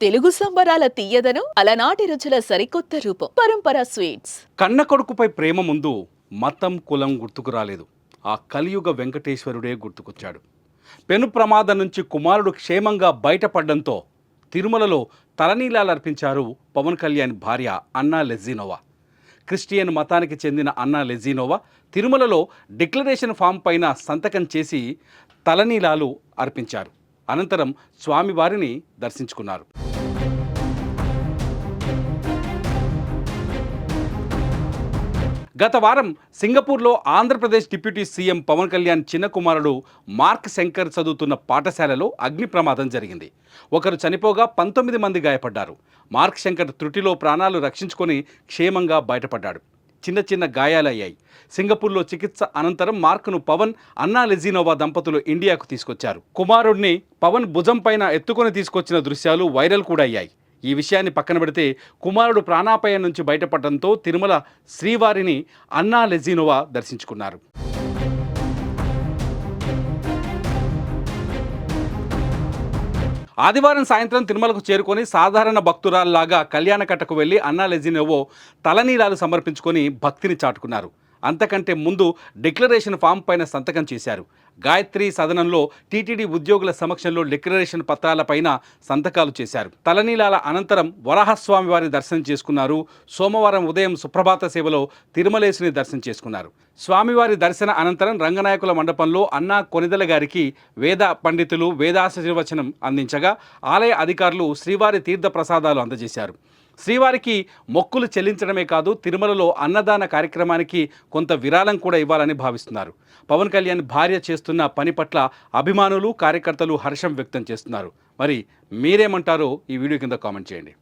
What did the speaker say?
తెలుగు సంబరాల తీయదను అలనాటి రుచుల సరికొత్త రూపం. పరంపర స్వీట్స్. కన్న కొడుకుపై ప్రేమ ముందు మతం కులం గుర్తుకు రాలేదు. ఆ కలియుగ వెంకటేశ్వరుడే గుర్తుకొచ్చాడు. పెను ప్రమాదం నుంచి కుమారుడు క్షేమంగా బయటపడడంతో తిరుమలలో తలనీలాలర్పించారు పవన్ కళ్యాణ్ భార్య అన్నా లెజినోవా. క్రిస్టియన్ మతానికి చెందిన అన్నా లెజినోవా తిరుమలలో డిక్లరేషన్ ఫామ్ పైన సంతకం చేసి తలనీలాలు అర్పించారు. అనంతరం స్వామివారిని దర్శించుకున్నారు. గత వారం సింగపూర్లో ఆంధ్రప్రదేశ్ డిప్యూటీ సీఎం పవన్ కళ్యాణ్ చిన్న కుమారుడు మార్క్ శంకర్ చదువుతున్న పాఠశాలలో అగ్ని ప్రమాదం జరిగింది. ఒకరు చనిపోగా పంతొమ్మిది మంది గాయపడ్డారు. మార్క్ శంకర్ త్రుటిలో ప్రాణాలు రక్షించుకొని క్షేమంగా బయటపడ్డాడు. చిన్న చిన్న గాయాలయ్యాయి. సింగపూర్లో చికిత్స అనంతరం మార్క్ను పవన్ అన్నా లెజినోవా దంపతులు ఇండియాకు తీసుకొచ్చారు. కుమారుడిని పవన్ భుజం పైన ఎత్తుకొని తీసుకొచ్చిన దృశ్యాలు వైరల్ కూడా అయ్యాయి. ఈ విషయాన్ని పక్కన పెడితే కుమారుడు ప్రాణాపాయం నుంచి బయటపడడంతో తిరుమల శ్రీవారిని అన్నా లెజినోవా దర్శించుకున్నారు. ఆదివారం సాయంత్రం తిరుమలకు చేరుకొని సాధారణ భక్తురాల్లాగా కళ్యాణకట్టకు వెళ్ళి అన్నా లెజినోవో తలనీలాలు సమర్పించుకొని భక్తిని చాటుకున్నారు. అంతకంటే ముందు డిక్లరేషన్ ఫామ్ పైన సంతకం చేశారు. గాయత్రి సదనంలో టీటీడీ ఉద్యోగుల సమక్షంలో డిక్లరేషన్ పత్రాలపైన సంతకాలు చేశారు. తలనీలాల అనంతరం వరాహస్వామి వారి దర్శనం చేసుకున్నారు. సోమవారం ఉదయం సుప్రభాత సేవలో తిరుమలేశుని దర్శనం చేసుకున్నారు. స్వామివారి దర్శన అనంతరం రంగనాయకుల మండపంలో అన్నా కొనిదల గారికి వేద పండితులు వేదాశీర్వచనం అందించగా ఆలయ అధికారులు శ్రీవారి తీర్థ ప్రసాదాలు అందజేశారు. శ్రీవారికి మొక్కులు చెల్లించడమే కాదు తిరుమలలో అన్నదాన కార్యక్రమానికి కొంత విరాళం కూడా ఇవ్వాలని భావిస్తున్నారు. పవన్ కళ్యాణ్ భార్య చేస్తున్న పని పట్ల అభిమానులు కార్యకర్తలు హర్షం వ్యక్తం చేస్తున్నారు. మరి మీరేమంటారో ఈ వీడియో కింద కామెంట్ చేయండి.